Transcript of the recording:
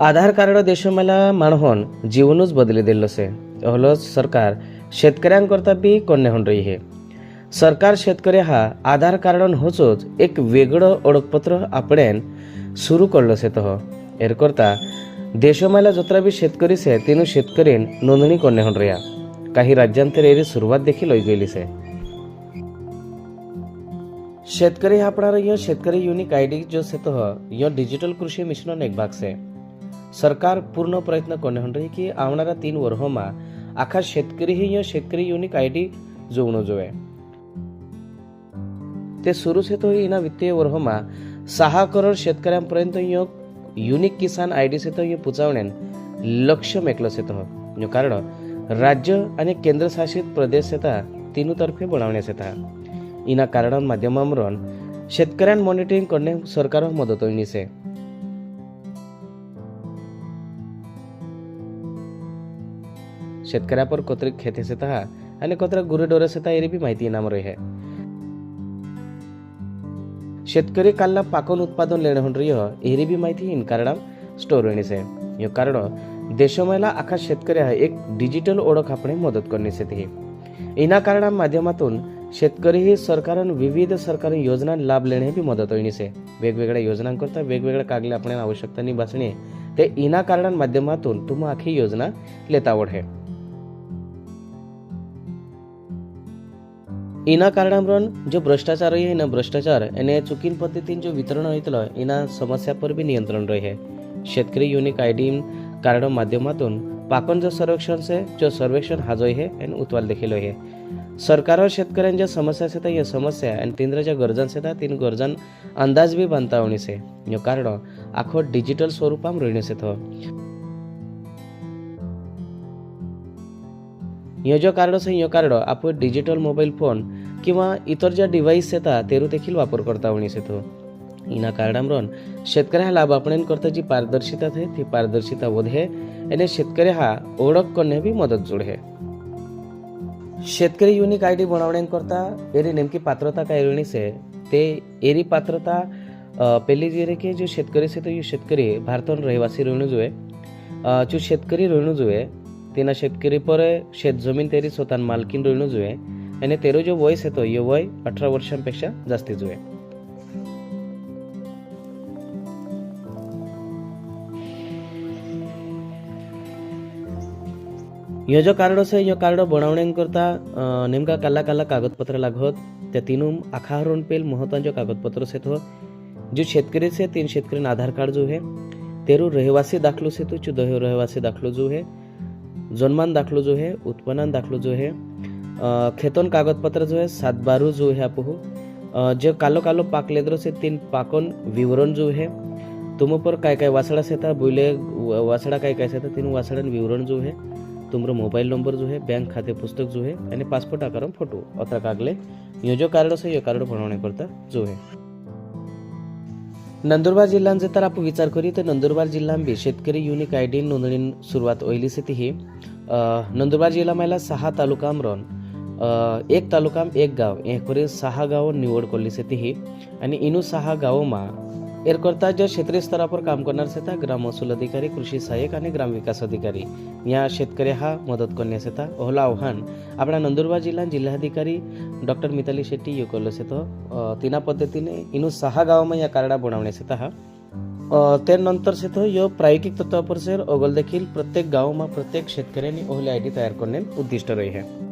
आधार card देशमाला माणहोन जीवनच बदली दिल्लो से अहलो सरकार शेतकऱ्यांकरता बी कोन्हे होऊन रही है सरकार शेतकरी हा आधार कार्डन होचोच एक वेगळं ओळखपत्र आपणेन सुरू करलो से तह एर करता देशमाला जत्रा बी शेतकरी से तिनू शेतकरीन नोंदणी कोन्हे होऊन रह्या काही राज्यांतर एरी सुरुवात देखील होई गेली से शेतकरी हा આપણા અહીંયા शेतकरी युनिक आयडी जो છે તો યો ડિજિટલ કૃષિ મિશનનો એક ભાગ છે सरकार पूर्ण प्रयत्न करणे की રહી तीन वर्षमा आखा शेतकरी ही शेतकरी शेतकरी आय डी જોવણો જોઈએ ते सुरू से इना वित्तीय वर्षमा सहा करोड शेतकऱ्यांपर्यंत यो युनिक किसान आय डी सेतो पुचवण्या पुचावण्यान लक्ष मेकल सेतो यो कारण राज्य आणि केंद्रशासित प्रदेश सेता तिनूतर्फे बनवण्यात येता. इना कारण माध्यमामरून शेतकऱ्यां मॉनिटरिंग करणे सरकार मदत होईनी से शेतकऱ्यापर कोत्री खेते से तहा आणि कोत्रा गुरे डोरे से एरी भी माहिती इनाम रहे शेतकरी कालला पाकोन उत्पादन लेणे होण रियो हो, एरी भी माहिती इन कारणाम स्टोर होईनीसे यो कारण देशमाला आखा शेतकरी हा एक डिजिटल ओळख आपण मदत से ते इना कारणा माध्यमातून शेतकरी ही सरकारन विविध सरकारी योजना लाभ लेणे बी मदत होईनीसे वेगवेगळ्या योजनांकरता वेगवेगळ्या कागले आपण आवश्यकता निभासणे ते इना कारणा माध्यमातून तुम्हा आखी योजना लेता है। इना कारणांवरून जो भ्रष्टाचार है ना भ्रष्टाचार. एने चुकीन पद्धतीन जो वितरण होतलो इना समस्या पर भी नियंत्रण रहे शेतकरी युनिक आयडी कार्ड माध्यमातून पाकन जो सर्वेक्षण से जो सर्वेक्षण हा जो है एन उतवाल देखील है सरकार शेतकऱ्यांच्या समस्या से या समस्या आणि तीन ज्या गरजां से तीन गरजां अंदाज बी बांधता होणी से यो कारण आखो डिजिटल स्वरूपाम रोहिणी से थो ह्यो कार्ड ह्यो कार्ड आपण डिजिटल मोबाईल फोन किंवा इतर ज्या डिव्हाइस येतात तेरू देखील वापर करता उणीस येतो. इना कार्डामरून शेतकरी हा करता जी पारदर्शिता थे ती पारदर्शिता वधे आणि शेतकरी हा ओळख करणे बी मदत जोड. हे शेतकरी युनिक आय डी करता एरी नेमकी पात्रता काय रणीस आहे ते एरी पात्रता पहिली जी रे की जो शेतकरी से तो यो शेतकरी भारतात रहिवासी रहणं जो जो शेतकरी रहणं जुए તેના शेतकरी પર शेत जमीन तेरी स्वतः मालकीन રહેણું જોઈએ અને તેરો जो वय છે તો એ वय अठरा वर्षांपेक्षा जास्ती જોઈએ ह्यो जो कार्ड आसा ह्यो कार्ड बनवण्यां करता अ, नेमका काला काला कागदपत्र लागत त्या तीनूम आखा हरून पेल महत्वाचे कागदपत्र से तो जो शेतकरी से तीन शेतकरी आधार कार्ड जो है तेरू रहवासी दाखलो से तो जो दह रहवासी दाखलो जो है जन्मान दाखलो जो है उत्पन्नान दाखलो जो है खेतन कागदपत्र जो है सात बारू जो है आपको जो कालो कालो पाक लेद्रो से तीन पाकन विवरण जो है तुम पर काय काय वासड़ा से था बोले वासड़ा काय काय से था तीन वासड़न विवरण जो है तुमरो मोबाईल नंबर जो है बैंक खाते पुस्तक जो है आणि पासपोर्ट आकार फोटो अत्र कागले ह्यो जो कार्ड आसा ह्यो कार्ड बनवणे करता जो है नंदुरबार जिल्ह्यात जर तर आपण विचार करी तर नंदुरबार जिल्ह्यामध्ये शेतकरी युनिक आय डी नोंदणी सुरुवात होईली ती ही. नंदुरबार जिल्हा सहा तालुकाम रन एक तालुकाम एक गाव हे करी सहा गाव निवड करली ती ही. आणि इनू सहा गावोમાં એર ज्या क्षेत्रीय स्तरावर काम करणार येतात ग्राम महसूल अधिकारी कृषी सहाय्यक आणि ग्रामविकास अधिकारी. या शेतकरी हा मदत करण्यास येतात ओहला आव्हान. आपल्या नंदुरबार जिल्हा जिल्हाधिकारी डॉक्टर मिताली शेट्टी यो करलस येतं तिना पद्धतीने इनू सहा गावामध्ये या कार्डा बनवण्यास येतात हा त्यानंतर शेतं यो प्रायोगिक तत्वापर्यंत सेर देखील प्रत्येक गावमा प्रत्येक शेतकऱ्यांनी ओहले आय डी तयार करणे उद्दिष्ट रही. आहे